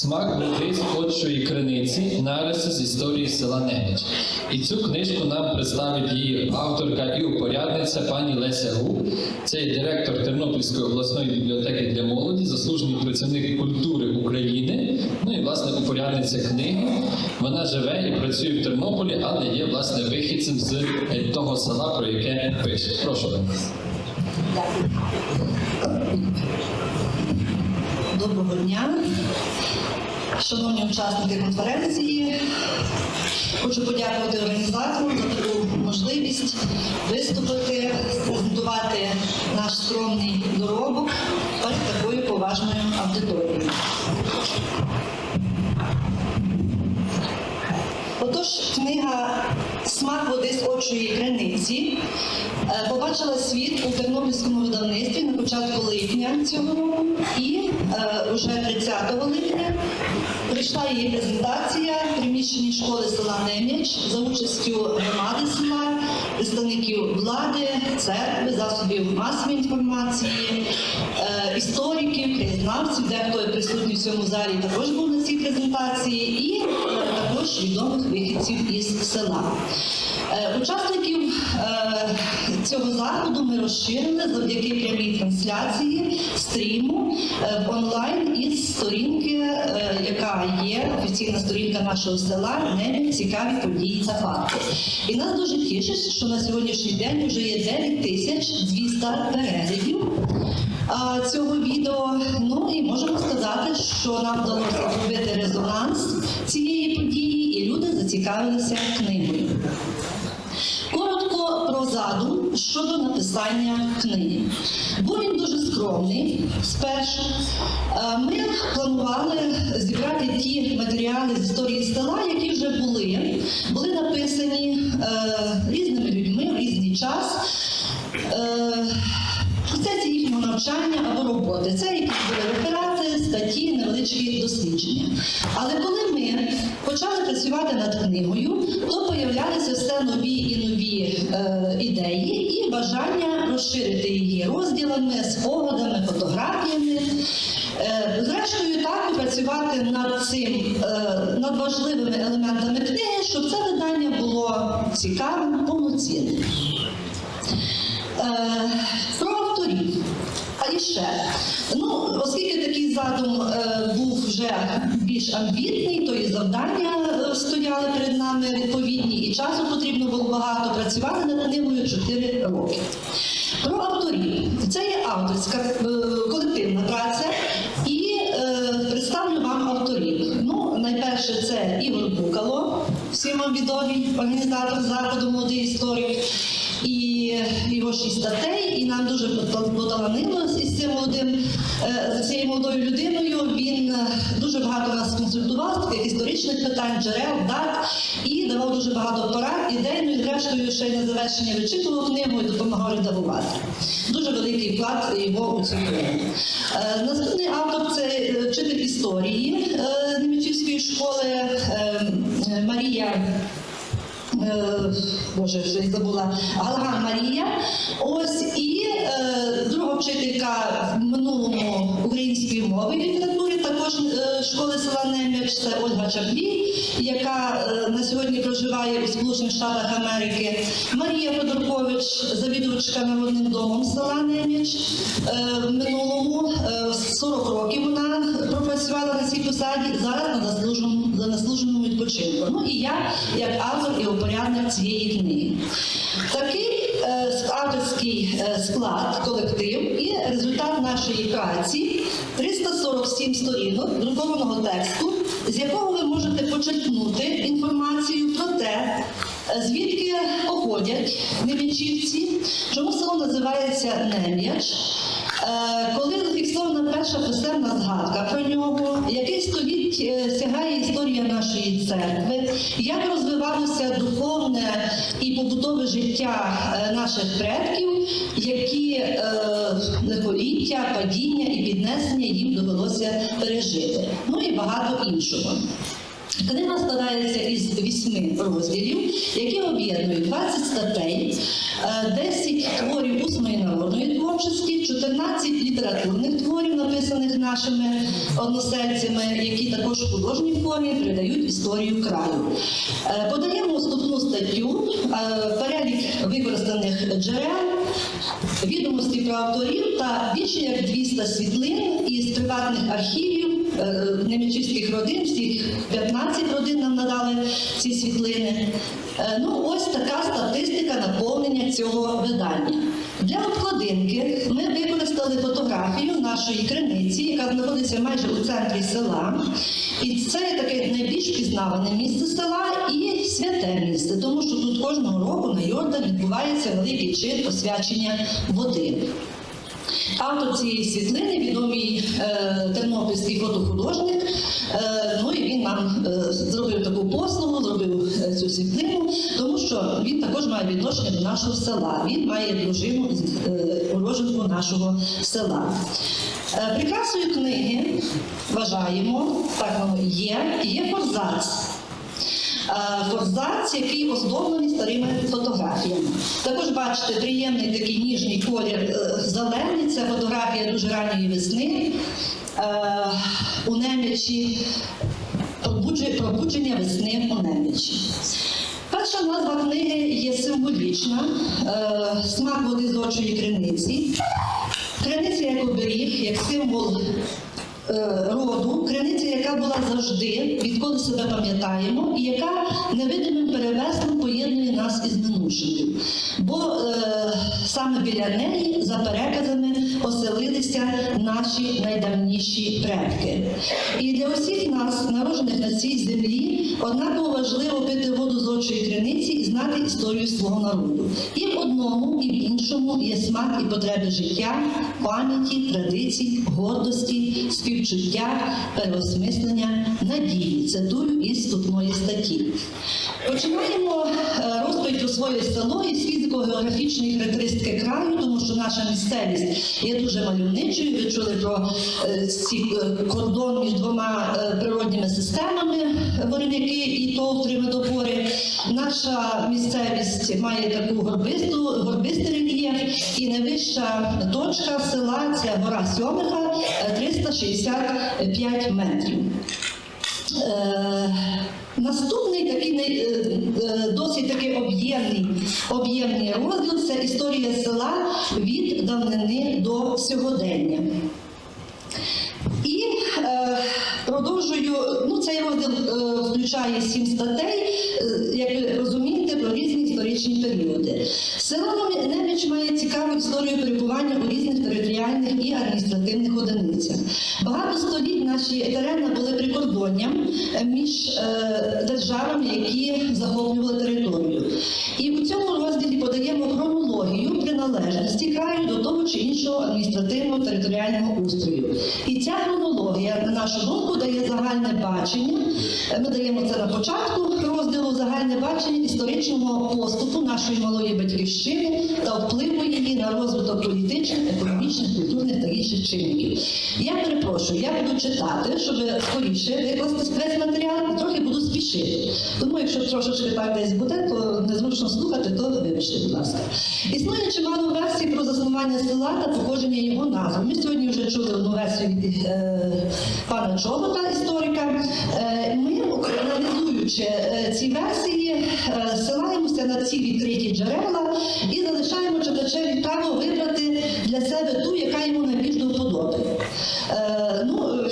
Смак води з отчої криниці нариси з історії села Неміч. І цю книжку нам представить її авторка і упорядниця пані Леся Губ. Це директор Тернопільської обласної бібліотеки для молоді, заслужений працівник культури України. Ну і власне упорядниця книги. Вона живе і працює в Тернополі, але є власне вихідцем з е, того села, про яке пише. Прошу вас. Доброго дня, шановні учасники конференції. Хочу подякувати організаторам за таку можливість виступити, презентувати наш скромний доробок перед такою поважною аудиторією. Отож, книга Смак води з очої криниці. Е, побачила світ у тернопільському видавництві на початку липня цього року, і е, вже 30 липня прийшла її презентація в приміщенні школи села Неміч за участю громади села, представників влади, церкви, засобів масової інформації, е, істориків, краєзнавців, дехто присутній в цьому залі також був на цій презентації, і е, також відомих вихідців із села. Е, Учасників е, цього заходу ми розширили завдяки прямій трансляції стріму е, в онлайн із сторінки, е, яка є офіційна сторінка нашого села, не цікаві події та факти. І нас дуже тішить, що на сьогоднішній день вже є 9200 переглядів цього відео. Ну і можемо сказати, що нам вдалося зробити резонанс цієї події, і люди зацікавилися книгою. Щодо написання книги. Був він дуже скромний спершу. Е, Ми планували зібрати ті матеріали з історії села, які вже були, були написані е, різними людьми в різний час. Е, в процесі їхнього навчання або роботи. Це якісь були реферати, статті, невеличкі дослідження. Але коли ми почали працювати над книгою, то появлялися все нові і нові е, ідеї і бажання розширити її розділами, спогадами, фотографіями. Е, Зрештою, так і працювати над цим е, над важливими елементами книги, щоб це видання було цікавим, повноцінним. Е. А ну, оскільки такий задум е, був вже більш амбітний, то і завдання е, стояли перед нами відповідні, і часу потрібно було багато працювати над книгою 4 роки. Про авторів. Це є авторська е, колективна праця, і е, представлю вам авторів. Ну, найперше, це Ігор Букало, всім вам відомий організатор заходу молодий історик і шість статей, і нам дуже поталанило із цим молодим, е, з цією молодою людиною. Він е, дуже багато нас консультував таких історичних питань, джерел, дат, і давав дуже багато порад, ідей, ну і зрештою ще й на завершення вичитував книгу і допомагав редагувати. Дуже великий вклад його у цю книгу. Е, Наступний автор це вчитель історії Немічівської школи е, е, Марія. Е, Боже, вже забула Галаган Марія. Ось і е, друга вчителька в минулому української мови і літератури, також е, школи села Нем'яч, це Ольга Чаплій, яка на сьогодні проживає у Сполучених Штатах Америки. Марія Федоркович, завідувачка народним домом села Нем'яч. Е, в минулому е, 40 років вона пропрацювала на цій посаді, зараз на заслуженому, на. Ну і я, як автор і опорядник цієї книги. Такий е, авторський е, склад, колектив і результат нашої праці 347 сторінок друкованого тексту, з якого ви можете почерпнути інформацію про те, е, звідки походять немічівці, чому село називається Нем'яч. Е, Коли зафіксована перша писемна згадка про нього, який століть е, сягає історія нашої церкви, як розвивалося духовне і побутове життя е, наших предків, які е, лихоліття, падіння і піднесення їм довелося пережити, ну і багато іншого. Книга складається із вісьми розділів, які об'єднують 20 статей, е, 10 творів усної народної творчості, 14 літературних творів, написаних нашими односельцями, які також в художній формі передають історію краю. Е, Подаємо вступну статтю, е, перелік використаних джерел, відомості про авторів та більше як 200 світлин із приватних архівів е, немічівських родин, всіх 15 родин нам надали ці світлини. Е, Ну, ось така статистика наповнення цього видання. Для обкладинки ми використали фотографію нашої криниці, яка знаходиться майже у центрі села. І це таке найбільш пізнаване місце села і святе місце, тому що тут кожного року на Йордан відбувається великий чин освячення води. Автор цієї світлини відомий е, тернопільський фотохудожник. Е, ну і він нам е, зробив таку послугу, зробив е, цю світлину, тому що він також має відношення до нашого села. Він має дружину е, нашого села. Е, прикрасою книги вважаємо, так воно є, є форзац. Е, Форзац, який оздоблений старими фотографіями. Також бачите, приємний такий ніжний колір е, зелений. Це фотографія дуже ранньої весни е, у Немічі, пробудження, весни у Немічі. Перша назва книги є символічна, смак води з очої криниці. Криниця як оберіг, як символ роду, криниця, яка була завжди, відколи себе пам'ятаємо, і яка невидимим перевеслом поєднує нас із минувшим. Бо е, саме біля неї, за переказами, оселилися наші найдавніші предки. І для усіх нас, народжених на цій землі, однаково важливо пити воду з очої криниці і знати історію свого народу. І в одному, і в іншому є смак і потреби життя, пам'яті, традицій, гордості, співчуття, переосмислення, надії. Цитую із вступної статті. Починаємо е, розповідь про своє село із фізико-географічної характеристики краю, тому що наша місцевість є дуже мальовничою. Ви чули про е, ці е, кордон між двома природніми системами Вороняки і Товтри Медопори. Наша місцевість має таку горбисту, горбистий і найвища точка села це гора Сьомиха е, 365 метрів. Е, Наступний такий е, е, досить такий об'ємний, об'ємний розділ це історія села від давнини до сьогодення. І е, продовжую, ну цей розділ е, включає сім статей, е, як ви розумієте, історичні періоди. Село Неміч має цікаву історію перебування у різних територіальних і адміністративних одиницях. Багато століть наші терени були прикордонням е, між е, державами, які захоплювали територію. І у цьому розділі подаємо хронологію приналежності краю до того чи іншого адміністративного територіального устрою. І ця хронологія, на нашу думку, дає загальне бачення. Ми даємо це на початку загальне бачення історичного поступу нашої малої батьківщини та впливу її на розвиток політичних, економічних, культурних та інших чинників. Я перепрошую, я буду читати, щоб скоріше викласти весь матеріал і трохи буду спішити. Тому, якщо трошечки так десь буде, то незручно слухати, то вибачте, будь ласка. Існує чимало версій про заснування села та походження його назви. Ми сьогодні вже чули одну версію від е, пана Чобота, історика. Е, ми, аналізуючи е, ці версії, силаємося на ці відкриті джерела і залишаємо читачеві право вибрати для себе ту, яка йому найбільш до вподоби. Е, ну, е,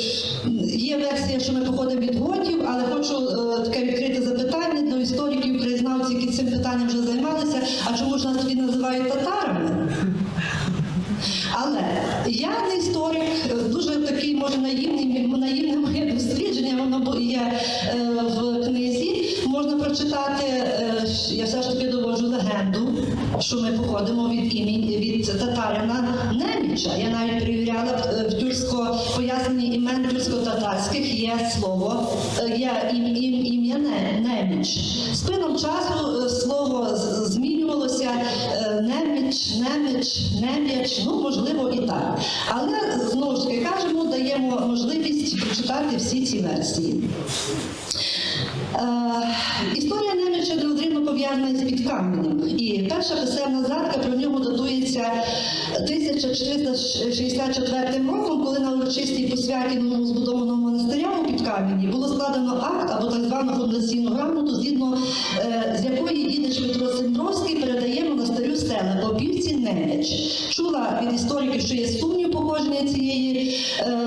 є версія, що ми походимо від готів, але хочу е, таке відкрите запитання до істориків, краєзнавців, які цим питанням вже займалися. А чому ж нас тоді називають татарами? Але я не історик, е, дуже такий, може, наївний, наївне моє дослідження, воно бу- є е, в книзі. Прочитати, е, я все ж таки доводжу легенду, що ми походимо від імені від татарина Неміча. Я навіть перевіряла е, в тюрксько поясненні імен тюрксько-татарських є слово, е, є ім- ім- ім'я Неміч. З пином часу слово змінювалося Неміч, Неміч, Нем'яч, ну можливо і так. Але знову ж таки кажемо, даємо можливість прочитати всі ці версії. Е, історія Немича неодмінно пов'язана із підкам'янем. І перша писемна згадка про нього датується 1464 роком, коли на урочистій посвяті новому збудованого монастиря у Підкам'яні було складено акт або так звану фундаційну грамоту, згідно е, з якої дідич Петро Сендровський передає монастирю села Попівці Немеч. Чула від істориків, що є сумнів походження цієї е,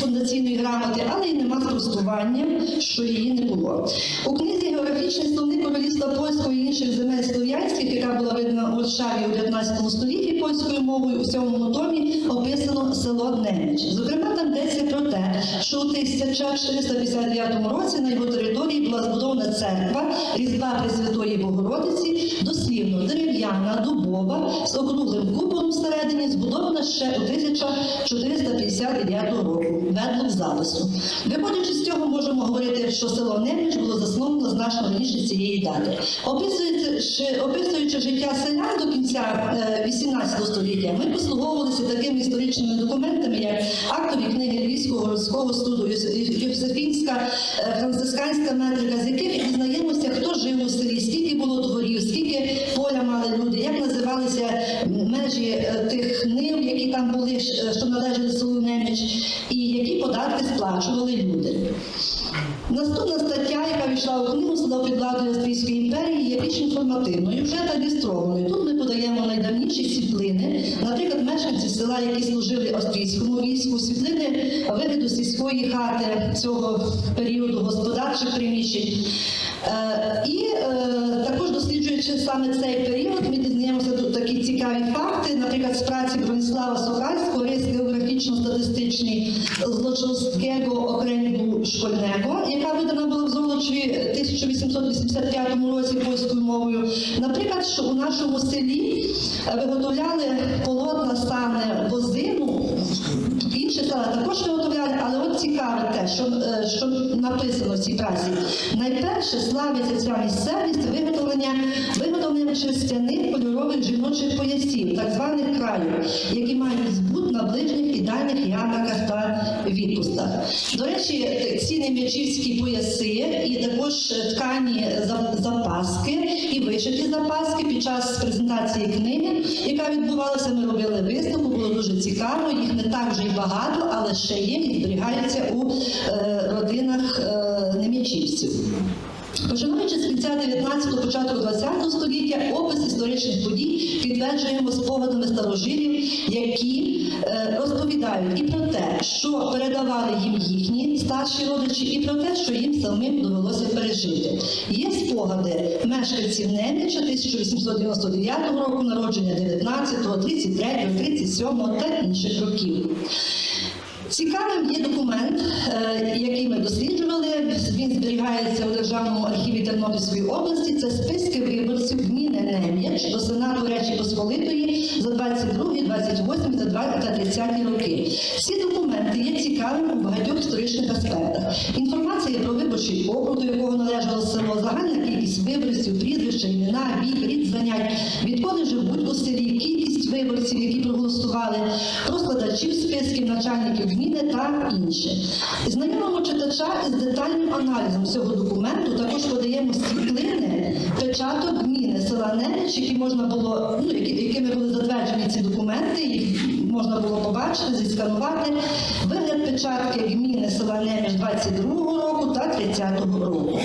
фундаційної грамоти, але й нема спростування, що її не було. У книзі Географічний словник королівства польського і інших земель слов'янських, яка була видана у Варшаві у 19 столітті польською мовою, у сьомому томі описано село Немеч. Зокрема, там йдеться про те, що у 1459 році на його території була збудована церква Різдва Пресвятої Богородиці, дослівно дерев'яна, дубова, з округлим куполом всередині, збудована ще у 1459 року, ведло в запису. Виходячи з цього, можемо говорити, що село Неміч було засновано значно раніше цієї дати. Описуючи, описуючи життя селян до кінця е, 18 століття, ми послуговувалися такими історичними документами, як актові книги Львівського городського суду, Йос- Йосифінська, е, францисканська метрика, з яких дізнаємося, хто жив у селі, скільки було дворів, скільки поля мали люди, як називалися межі е, тих там були, е, що належали селу Неміч, і які податки сплачували люди. Наступна стаття, яка війшла у книгу «Село під владою Австрійської імперії, є більш інформативною, вже та ілюстрованою. Тут ми подаємо найдавніші світлини, наприклад, мешканців села, які служили австрійському війську, світлини вигляду сільської хати цього періоду господарчих приміщень. Е, І е, також досліджуючи саме цей період, ми дізнаємося цікаві факти, наприклад, з праці Бронислава Сокальського, рис географічно-статистичний Злочинського окремого школьного, яка видана була в Золочеві 1885 році польською мовою. Наприклад, що у нашому селі е, виготовляли полотна саме вози, ну, інші села також виготовляли, але от цікаве те, що, е, що написано в цій праці. Найперше славиться ця місцевість виготовлення, виготовленням шерстяних кольорових жіночих поясів, так званих краю, які мають збут на ближніх і дальніх ярмарках та відпустах. До речі, ці нем'ячівські пояси і також ткані запаски і вишиті запаски під час презентації книги, яка відбувалася, ми робили виставку, було дуже цікаво. Їх не так вже й багато, але ще є і зберігаються у е, родинах е, нем'ячівців. Починаючи з кінця 19-го, початку 20-го століття, опис історичних подій підтверджуємо спогадами старожилів, які е, розповідають і про те, що передавали їм їхні старші родичі, і про те, що їм самим довелося пережити. Є спогади мешканців Неміча 1899 року, народження 19-го, 33-го, 37-го та інших років. Цікавим є документ, е, який ми досліджували. Він зберігається у Державному архіві Тернопільської області. Це списки виборців гміни Нем'яч до Сенату Речі Посполитої за 22, 28 та 20 та 30 роки. Ці документи є цікавими у багатьох історичних аспектах. Інформація про виборчий округ, до якого належало село, загальна кількість виборців, прізвища, імена, вік, рід занять, відколи живуть у селі, виборців, які проголосували, розкладачів списків, начальників гміни та інше. Знайомимо читача з детальним аналізом цього документу. Також подаємо світлини печаток гміни села Неміч, які можна було, ну які- якими були затверджені ці документи. Їх можна було побачити, зісканувати. Вигляд печатки гміни села Неміч 22 року та 30 року.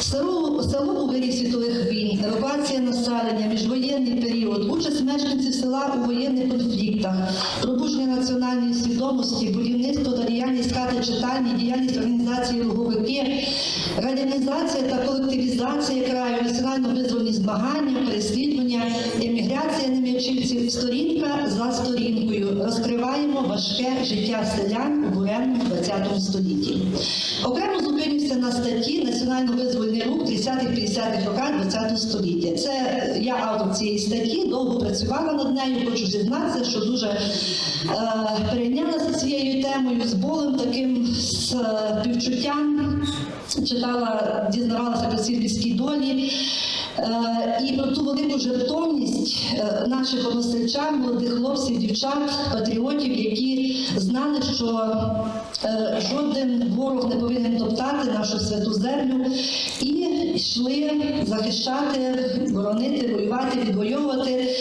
Село, село у вирі світових війн, евакуація населення, міжвоєнний період, участь мешканців села у воєнних конфліктах, пробудження національної свідомості, будівництво та діяльність хати читальні, діяльність організації луговики, радянізація та колективізація краю, національно-визвольні змагання, переслідування, еміграція нем'ячівців, сторінка за сторінкою. Розкриваємо важке життя селян у буремному ХХ столітті. Окремо зупинюся на статті Національно-визвольний рух 30-50-х роках ХХ століття. Це я автор цієї статті, довго працювала над нею, хочу зізнатися, що дуже е, перейнялася цією темою з болем таким е, співчуттям. Читала, дізнавалася про ці людські долі. Е, І про ту велику жертовність е, наших односельчан, молодих хлопців, дівчат, патріотів, які знали, що Жоден ворог не повинен топтати нашу святу землю і йшли захищати, боронити, воювати, відвоювати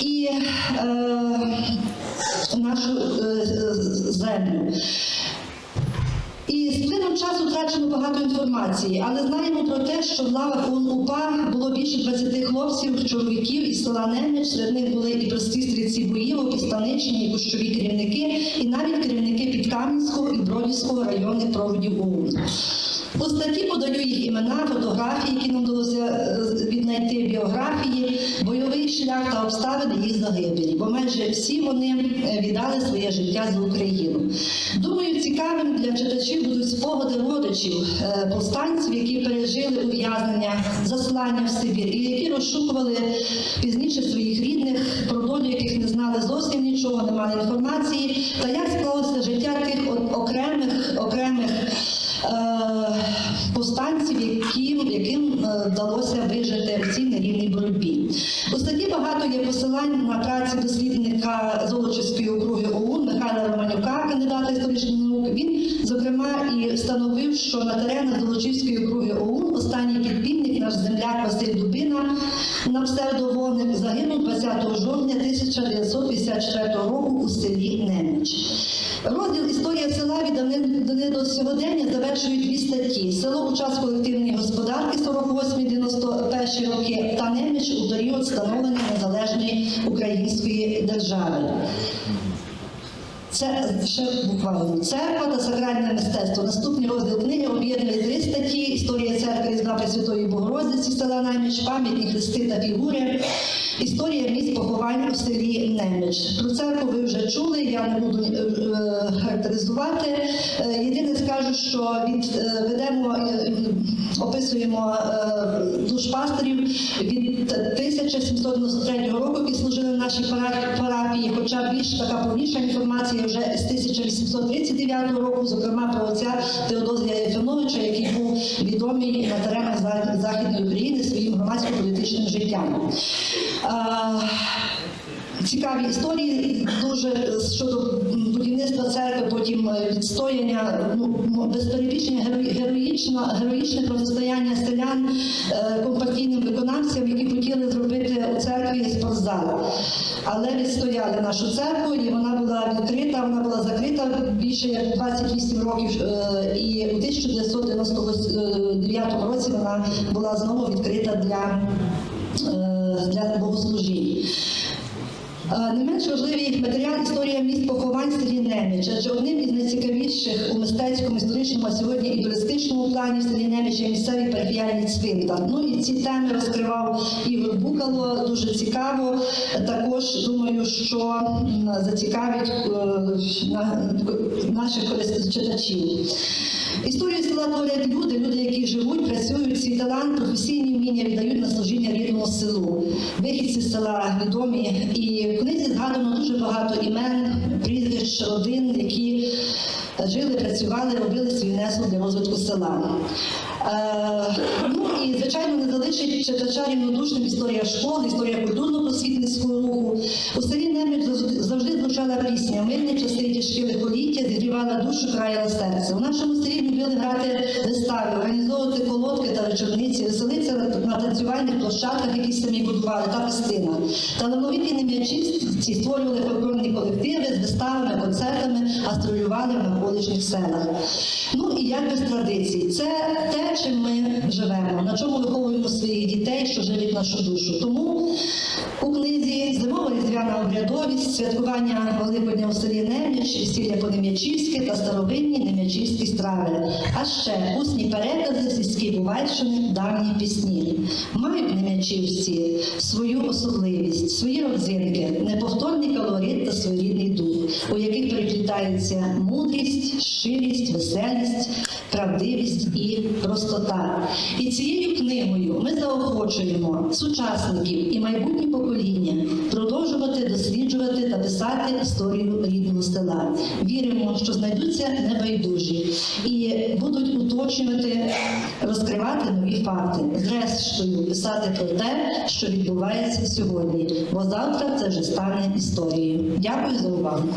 і е, нашу е, землю. З плином часу втрачено багато інформації, але знаємо про те, що в лавах УНУПА було більше 20 хлопців, чоловіків із села Немеч. Серед них були і прості стрільці боївок, і станичні, і кущові керівники, і навіть керівники Підкам'янського і Бродівського районних проводів ОУН. У статті подаю їх імена, фотографії, які нам вдалося е, віднайти біографії, бойовий шлях та обставини їх загибелі, бо майже всі вони е, віддали своє життя за Україну. Думаю, цікавим для читачів будуть спогади родичів е, повстанців, які пережили ув'язнення, заслання в Сибір, і які розшукували пізніше своїх рідних, про долю яких не знали зовсім нічого, не мали інформації, та як склалося життя тих окремих окремих. е, Повстанців, яким, яким е, вдалося вижити в цій нерівній боротьбі. У статті багато є посилань на праці дослідника Золочівської округи ОУН Михайла Романюка, кандидата історичних встановив, що на теренах Золочівської округи ОУН останній підпільник, наш земляк Василь Дубина на псевдовогник загинув 20 жовтня 1954 року у селі Неміч. Розділ Історія села від давнини до сьогодення завершують дві статті: село у час колективної господарки 48-91 роки та неміч у період становлення незалежної української держави. Це ще буквально. Церква та сакральне мистецтво. Наступний розділ книги об'єднує три статті: історія церкви Різдва Святої Богородиці села Найміч, пам'ятні хрести та фігури, історія місць поховань у селі Неміч. Про церкву ви вже чули, я не буду е, характеризувати. Е, Єдине скажу, що від е, ведемо, описуємо душ пасторів від 1793 року, які служили в нашій пара- парафії, хоча більш така повніша інформація вже з 1839 року, зокрема про отця Теодозія Єфимовича, який був відомий на теренах Західної України своїм громадсько-політичним життям. Цікаві історії дуже щодо будівництва церкви, потім е, відстояння, ну, без перебільшення герої- героїчно, героїчне протистояння селян е, компартійним виконавцям, які хотіли зробити у церкві спортзал. Але відстояли нашу церкву, і вона була відкрита, вона була закрита більше як 28 років, е, і у 1999 році вона була знову відкрита для, е, для богослужінь. Е, Не менш важливий матеріал історія місць поховань селі Неміч, адже одним із найцікавіших у мистецькому, історичному, а сьогодні і туристичному плані в селі Неміч є місцевий парафіяльний цвинтар. Ну і ці теми розкривав Ігор Букало, дуже цікаво. Також думаю, що зацікавить е, наших читачів. Історію села творять люди, люди, які живуть, працюють, свій талант, професійні вміння віддають на служіння рідному селу. Вихідці з села відомі, і в книзі згадано дуже багато імен, прізвищ, родин, які жили, працювали, робили свій внесок для розвитку села. Е, ну і звичайно не залишить читача рівнодушним історія школи, історія культурно-просвітницького руху. У селі Неміч завжди звучала пісня Мирні часи тяжкі лихоліття зігрівала душу, краяла серце. У нашому селі любили грати вистави, організовувати колодки та вечорниці, веселитися на- танцювальних площадках, які самі будували, та фестина. Талановиті нем'ячівці створювали фольклорні колективи з виставами, концертами, гастролювали в навколишніх селах. Ну і як без традицій, це те, чим ми живемо, на чому виховуємо своїх дітей, що живить нашу душу. Тому у книзі Зимова різдвяна обрядовість, святкування Великодня у селі Нем'яч, весілля по-нем'ячівськи та старовинні нем'ячівські страви. А ще усні перекази сільські Бувальщини, давні пісні. Мають нем'ячівці свою особливість, свої родзинки, неповторний колорит та своєрідний дух, у яких переплітаються мудрість, щирість, веселість, правдивість і простота. І цією книгою ми заохочуємо сучасників і майбутні покоління продовжувати досліджувати та писати історію рідного села. Віримо, що знайдуться небайдужі і будуть уточнювати, розкривати нові факти, зрештою писати про те, що відбувається сьогодні, бо завтра це вже стане історією. Дякую за увагу.